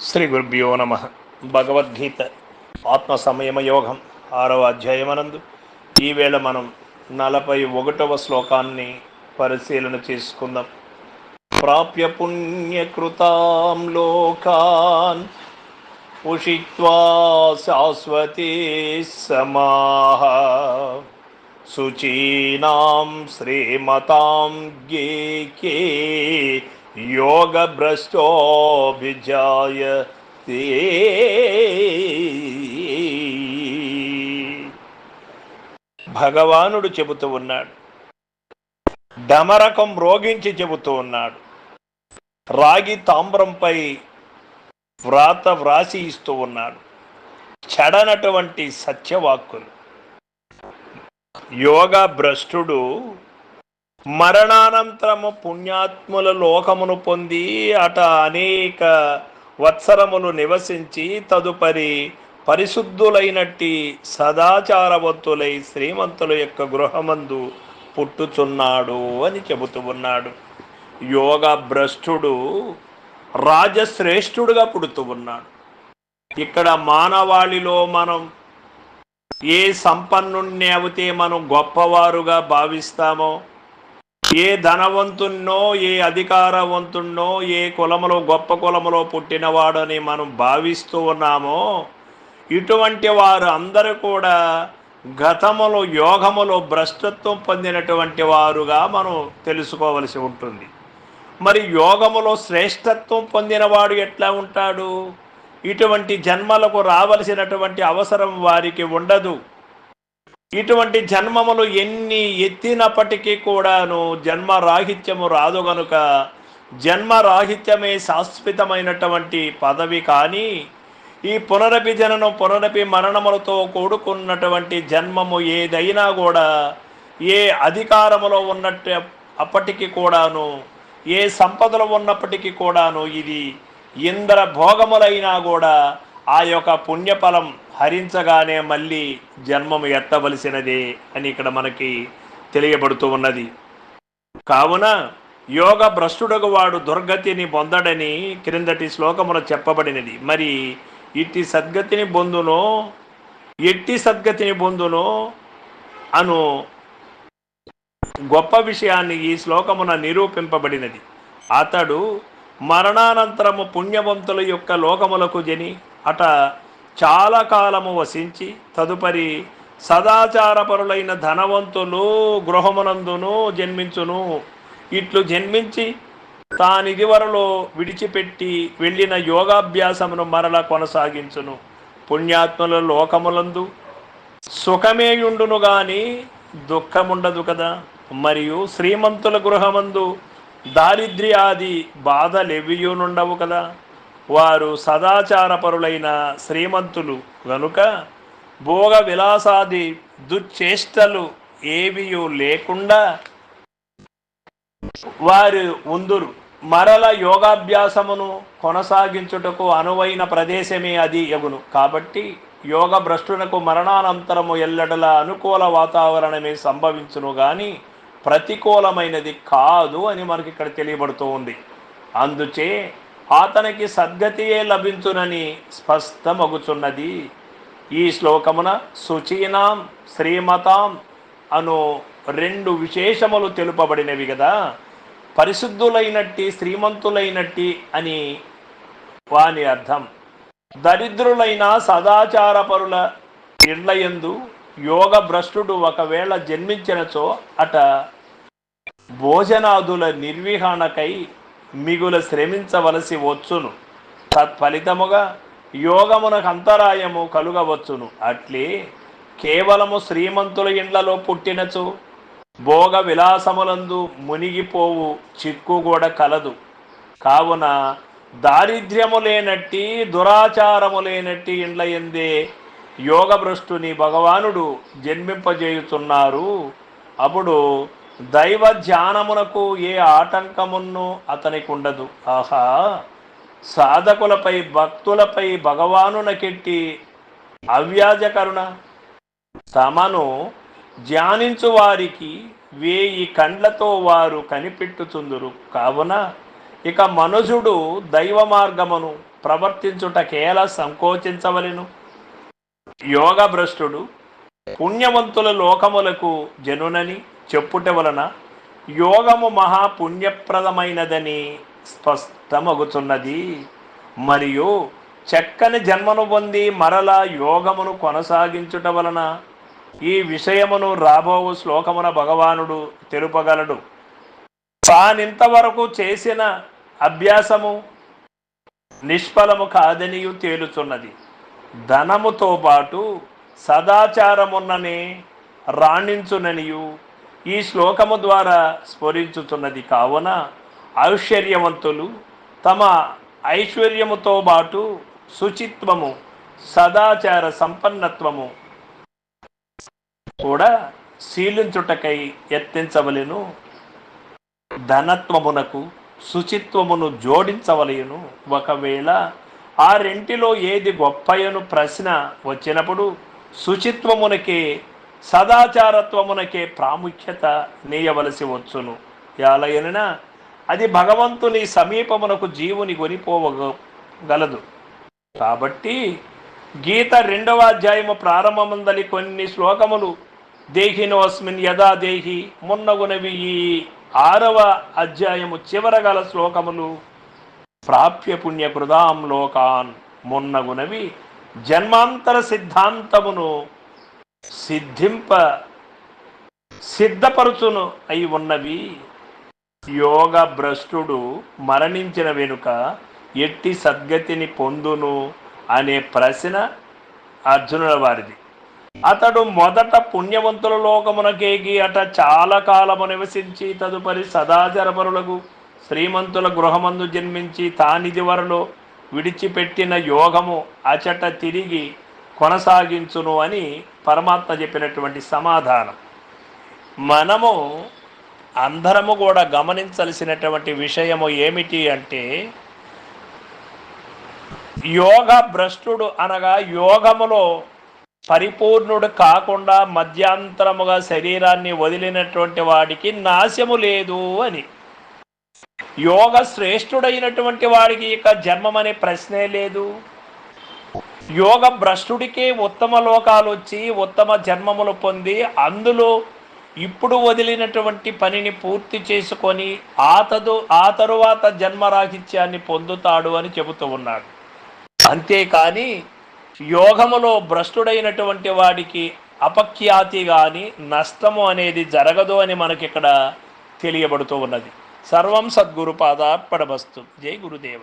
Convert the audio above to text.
శ్రీ గురుభ్యో నమ. భగవద్గీత ఆత్మ సంయమ యోగం ఆరవ అధ్యాయమనందు. ఈవేళ మనం నలభై ఒకటవ శ్లోకాన్ని పరిశీలన చేసుకుందాం. ప్రాప్య పుణ్యకృతాం లోకాన్ ఉషిత్వా శాశ్వతీ సమాహ. శుచీనాం శ్రీమతాం గేకే యోగభ్రష్టోభిజాయతే భగవానుడు చెబుతూ ఉన్నాడు. డమరకం రోగించి చెబుతూ ఉన్నాడు. రాగి తామ్రంపై వ్రాత వ్రాసి ఇస్తూ ఉన్నాడు. చెడనటువంటి సత్యవాక్కులు. యోగ భ్రష్టుడు మరణానంతరము పుణ్యాత్ముల లోకమును పొంది అట అనేక వత్సరములు నివసించి తదుపరి పరిశుద్ధులైనట్టి సదాచారవంతులై శ్రీమంతుల యొక్క గృహమందు పుట్టుచున్నాడు అని చెబుతూ ఉన్నాడు. యోగ భ్రష్టుడు రాజశ్రేష్ఠుడుగా పుడుతూ ఉన్నాడు. ఇక్కడ మానవాళిలో మనం ఏ సంపన్నుణ్ణి అవుతే మనం గొప్పవారుగా భావిస్తామో ఏ ధనవంతున్నో ఏ అధికారవంతున్నో ఏ కులములో గొప్ప కులములో పుట్టినవాడని మనం భావిస్తూ ఉన్నామో ఇటువంటి వారు అందరూ కూడా గతములో యోగములో భ్రష్టత్వం పొందినటువంటి వారుగా మనం తెలుసుకోవలసి ఉంటుంది. మరి యోగములో శ్రేష్టత్వం పొందినవాడు ఎట్లా ఉంటాడు? ఇటువంటి జన్మలకు రావలసినటువంటి అవసరం వారికి ఉండదు. ఇటువంటి జన్మములు ఎన్ని ఎత్తినప్పటికీ కూడాను జన్మ రాహిత్యము రాదు గనుక జన్మ రాహిత్యమే శాశ్వతమైనటువంటి పదవి కానీ ఈ పునరపి జననం పునరపి మరణములతో కూడుకున్నటువంటి జన్మము ఏదైనా కూడా ఏ అధికారములో ఉన్నట్టు అప్పటికి కూడాను ఏ సంపదలు ఉన్నప్పటికీ కూడాను ఇది ఇంద్ర భోగములైనా కూడా ఆ యొక్క పుణ్యఫలం హరించగానే మళ్ళీ జన్మము ఎత్తవలసినదే అని ఇక్కడ మనకి తెలియబడుతూ ఉన్నది. కావున యోగ భ్రష్టుడగు వాడు దుర్గతిని పొందడని క్రిందటి శ్లోకమున చెప్పబడినది. మరి ఇట్టి సద్గతిని పొందునో ఎట్టి సద్గతిని పొందునో అను గొప్ప విషయాన్ని ఈ శ్లోకమున నిరూపింపబడినది. అతడు మరణానంతరము పుణ్యవంతుల యొక్క లోకములకు జని అట చాలా కాలము వసించి తదుపరి సదాచారపరులైన ధనవంతులు గృహమునందును జన్మించును. ఇట్లు జన్మించి తానిదివరలో విడిచిపెట్టి వెళ్ళిన యోగాభ్యాసమును మరల కొనసాగించును. పుణ్యాత్ముల లోకములందు సుఖమేయుండును గాని దుఃఖముండదు కదా. మరియు శ్రీమంతుల గృహమందు దారిద్ర్యాది బాధలెవ్వియునుండవు కదా. వారు సదాచారపరులైన శ్రీమంతులు గనుక భోగ విలాసాది దుశ్చేష్టలు ఏవియు లేకుండా వారు ఉందురు. మరల యోగాభ్యాసమును కొనసాగించుటకు అనువైన ప్రదేశమే అది ఎగును కాబట్టి యోగ భ్రష్టునకు మరణానంతరము ఎల్లడల అనుకూల వాతావరణమే సంభవించును కానీ ప్రతికూలమైనది కాదు అని మనకి ఇక్కడ తెలియబడుతూ ఉంది. అందుచే అతనికి సద్గతియే లభించునని స్పష్టమగుచున్నది. ఈ శ్లోకమున శుచీనాం శ్రీమతాం అను రెండు విశేషములు తెలుపబడినవి కదా పరిశుద్ధులైనట్టి శ్రీమంతులైనట్టి అని వాని అర్థం. దరిద్రులైన సదాచారపరుల ఇళ్ళయందు యోగ భ్రష్టుడు ఒకవేళ జన్మించినచో అట భోజనాదుల నిర్వహణకై మిగుల శ్రమించవలసి వచ్చును. తత్ఫలితముగా యోగమునకు అంతరాయము కలుగవచ్చును. అట్లే కేవలము శ్రీమంతుల ఇండ్లలో పుట్టినచో భోగ విలాసములందు మునిగిపోవు చిక్కు కూడా కలదు. కావున దారిద్ర్యము లేనట్టి దురాచారము లేనట్టి ఇండ్ల ఎందే యోగభ్రష్టుని భగవానుడు జన్మింపజేయుచున్నారు. అప్పుడు దైవ ధ్యానమునకు ఏ ఆటంకమును అతనికి ఉండదు ఆహా! సాధకులపై భక్తులపై భగవానునకెట్టి అవ్యాజ కరుణ. తమను ధ్యానించు వారికి వేయి కండ్లతో వారు కనిపెట్టుచుందురు. కావున ఇక మనుజుడు దైవ మార్గమును ప్రవర్తించుటకేలా సంకోచించవలెను. యోగ భ్రష్టుడు పుణ్యవంతుల లోకములకు జనునని చెప్పుట వలన యోగము మహా పుణ్యప్రదమైనదని స్పష్టమగుతున్నది. మరియు చక్కని జన్మను పొంది మరలా యోగమును కొనసాగించుట వలన ఈ విషయమును రాబోవు శ్లోకమున భగవానుడు తెలుపగలడు. తానింతవరకు చేసిన అభ్యాసము నిష్ఫలము కాదనియు తేలుచున్నది. ధనముతో పాటు సదాచారమున్ననే రాణించుననియు ఈ శ్లోకము ద్వారా స్ఫురించుతున్నది కావున ఐశ్వర్యవంతులు తమ ఐశ్వర్యముతో పాటు శుచిత్వము సదాచార సంపన్నత్వము కూడా శీలించుటకై యత్నించవలెను ధనత్వమునకు శుచిత్వమును జోడించవలయను ఒకవేళ ఆ రెంటిలో ఏది గొప్పయను ప్రశ్న వచ్చినప్పుడు శుచిత్వమునకే సదాచారత్వమునకే ప్రాముఖ్యత నేయవలసి వచ్చును. యాలయన అది భగవంతుని సమీపమునకు జీవుని కొనిపోవగలదు కాబట్టి గీత రెండవ అధ్యాయము ప్రారంభమందలి కొన్ని శ్లోకములు. దేహినోస్మిన్ యదా దేహి మున్నగునవి ఈ ఆరవ అధ్యాయము చివరగల శ్లోకములు. ప్రాప్య పుణ్య కృదాం లోకాన్ మున్నగునవి జన్మాంతర సిద్ధాంతమును సిద్ధింప సిద్ధపరుచును అయి ఉన్నవి. యోగ భ్రష్టుడు మరణించిన వెనుక ఎట్టి సద్గతిని పొందును అనే ప్రశ్న అర్జునుల వారిది. అతడు మొదట పుణ్యవంతుల లోకమునకేగి అట చాలా కాలము నివసించి తదుపరి సదాచరపరులకు శ్రీమంతుల గృహమందు జన్మించి తానిది వరలో విడిచిపెట్టిన యోగము అచట తిరిగి కొనసాగించును అని పరమాత్మ చెప్పినటువంటి సమాధానం. మనము అందరము కూడా గమనించాల్సినటువంటి విషయము ఏమిటి అంటే యోగ భ్రష్టుడు అనగా యోగములో పరిపూర్ణుడు కాకుండా మధ్యాంతరముగా శరీరాన్ని వదిలినటువంటి వాడికి నాశము లేదు అని. యోగ శ్రేష్ఠుడైనటువంటి వాడికి ఇక జన్మమనే ప్రశ్నే లేదు. యోగ భ్రష్టుడికే ఉత్తమ లోకాలు వచ్చి ఉత్తమ జన్మములు పొంది అందులో ఇప్పుడు వదిలినటువంటి పనిని పూర్తి చేసుకొని ఆతదు ఆ తరువాత జన్మరాహిత్యాన్ని పొందుతాడు అని చెబుతూ ఉన్నాడు. అంతేకాని యోగములో భ్రష్టుడైనటువంటి వాడికి అపఖ్యాతి కానీ నష్టము అనేది జరగదు అని మనకిక్కడ తెలియబడుతూ ఉన్నది. సర్వం సద్గురు పాదార్పణమస్తు. జై గురుదేవ.